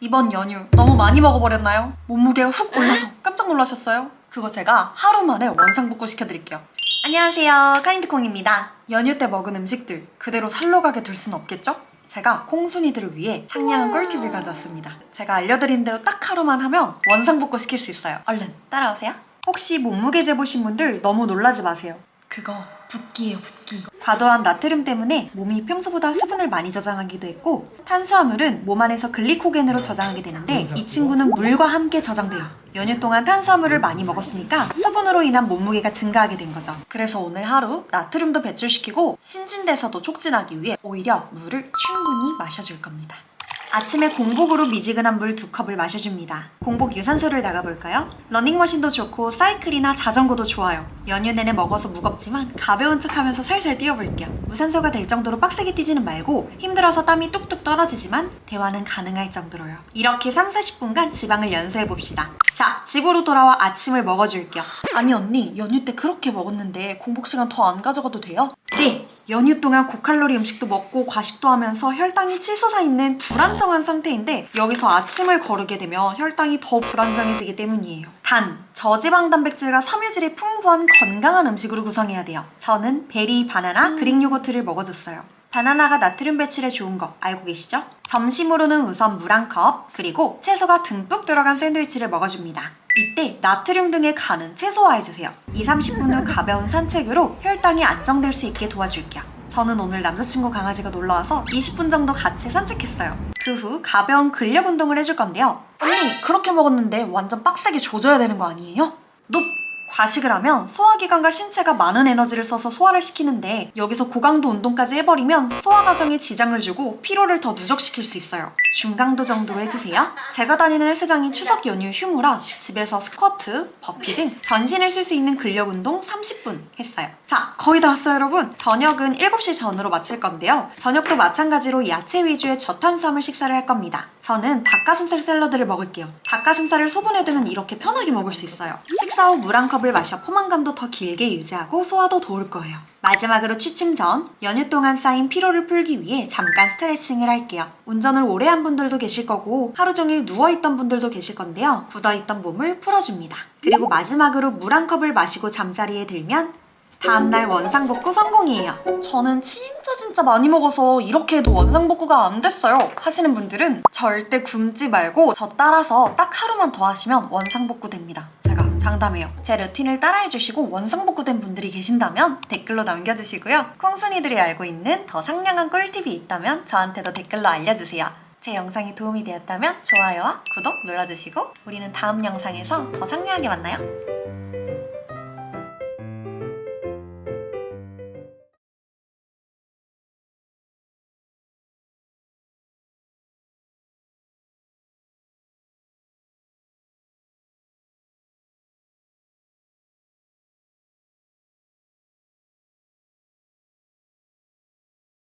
이번 연휴 너무 많이 먹어버렸나요? 몸무게가 훅 올라서 깜짝 놀라셨어요? 그거 제가 하루 만에 원상복구 시켜드릴게요. 안녕하세요. 카인드콩입니다. 연휴 때 먹은 음식들 그대로 살로 가게 둘 순 없겠죠? 제가 콩순이들을 위해 상냥한 꿀팁을 가져왔습니다. 제가 알려드린 대로 딱 하루만 하면 원상복구 시킬 수 있어요. 얼른 따라오세요. 혹시 몸무게 재보신 분들 너무 놀라지 마세요. 그거 붓기예요, 붓기. 과도한 나트륨 때문에 몸이 평소보다 수분을 많이 저장하기도 했고 탄수화물은 몸 안에서 글리코겐으로 저장하게 되는데 이 친구는 물과 함께 저장돼요. 연휴 동안 탄수화물을 많이 먹었으니까 수분으로 인한 몸무게가 증가하게 된 거죠. 그래서 오늘 하루 나트륨도 배출시키고 신진대사도 촉진하기 위해 오히려 물을 충분히 마셔줄 겁니다. 아침에 공복으로 미지근한 물 두 컵을 마셔줍니다. 공복 유산소를 나가볼까요? 러닝머신도 좋고 사이클이나 자전거도 좋아요. 연휴 내내 먹어서 무겁지만 가벼운 척 하면서 살살 뛰어볼게요. 무산소가 될 정도로 빡세게 뛰지는 말고 힘들어서 땀이 뚝뚝 떨어지지만 대화는 가능할 정도로요. 이렇게 3, 40분간 지방을 연소해봅시다. 자, 집으로 돌아와 아침을 먹어줄게요. 아니 언니, 연휴 때 그렇게 먹었는데 공복 시간 더 안 가져가도 돼요? 네! 연휴 동안 고칼로리 음식도 먹고 과식도 하면서 혈당이 치솟아 있는 불안정한 상태인데 여기서 아침을 거르게 되면 혈당이 더 불안정해지기 때문이에요. 단, 저지방 단백질과 섬유질이 풍부한 건강한 음식으로 구성해야 돼요. 저는 베리, 바나나, 그릭 요거트를 먹어줬어요. 바나나가 나트륨 배출에 좋은 거 알고 계시죠? 점심으로는 우선 물 한 컵, 그리고 채소가 듬뿍 들어간 샌드위치를 먹어줍니다. 이때 나트륨 등의 간은 최소화해주세요. 2, 30분 후 가벼운 산책으로 혈당이 안정될 수 있게 도와줄게요. 저는 오늘 남자친구 강아지가 놀러와서 20분 정도 같이 산책했어요. 그 후 가벼운 근력 운동을 해줄 건데요. 언니, 그렇게 먹었는데 완전 빡세게 조져야 되는 거 아니에요? 높! 과식을 하면 소화기관과 신체가 많은 에너지를 써서 소화를 시키는데 여기서 고강도 운동까지 해버리면 소화 과정에 지장을 주고 피로를 더 누적시킬 수 있어요. 중강도 정도로 해주세요. 제가 다니는 헬스장이 추석 연휴 휴무라 집에서 스쿼트, 버피 등 전신을 쓸 수 있는 근력 운동 30분 했어요. 자, 거의 다 왔어요, 여러분. 저녁은 7시 전으로 마칠 건데요. 저녁도 마찬가지로 야채 위주의 저탄수화물 식사를 할 겁니다. 저는 닭가슴살 샐러드를 먹을게요. 닭가슴살을 소분해두면 이렇게 편하게 먹을 수 있어요. 식사 후 물 한 컵을 마셔 포만감도 더 길게 유지하고 소화도 도울 거예요. 마지막으로 취침 전 연휴 동안 쌓인 피로를 풀기 위해 잠깐 스트레칭을 할게요. 운전을 오래 한 분들도 계실 거고 하루 종일 누워있던 분들도 계실 건데요. 굳어있던 몸을 풀어줍니다. 그리고 마지막으로 물 한 컵을 마시고 잠자리에 들면 다음날 원상복구 성공이에요. 저는 진짜 진짜 많이 먹어서 이렇게 해도 원상복구가 안 됐어요. 하시는 분들은 절대 굶지 말고 저 따라서 딱 하루만 더 하시면 원상복구 됩니다. 제가 장담해요. 제 루틴을 따라해주시고 원상복구된 분들이 계신다면 댓글로 남겨주시고요. 콩순이들이 알고 있는 더 상냥한 꿀팁이 있다면 저한테도 댓글로 알려주세요. 제 영상이 도움이 되었다면 좋아요와 구독 눌러주시고 우리는 다음 영상에서 더 상냥하게 만나요.